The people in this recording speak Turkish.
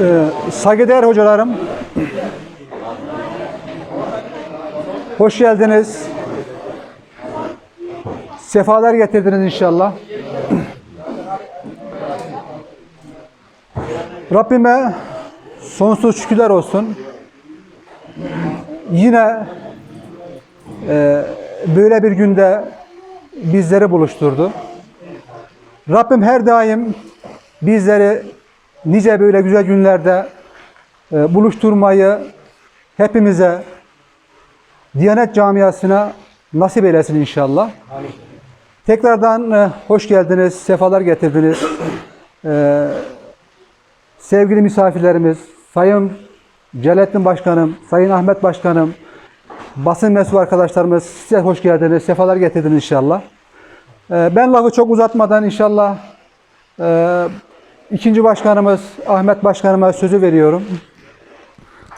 Ee, saygıdeğer hocalarım, hoş geldiniz. Sefalar getirdiniz inşallah. Rabbime sonsuz şükürler olsun. Yine e, böyle bir günde bizleri buluşturdu. Rabbim her daim bizleri nice böyle güzel günlerde e, buluşturmayı hepimize Diyanet camiasına nasip eylesin inşallah. Tekrardan e, hoş geldiniz, sefalar getirdiniz. E, sevgili misafirlerimiz, Sayın Celettin Başkanım, Sayın Ahmet Başkanım, basın mensubu arkadaşlarımız size hoş geldiniz, sefalar getirdiniz inşallah. Ben lafı çok uzatmadan inşallah ikinci başkanımız Ahmet Başkanıma sözü veriyorum.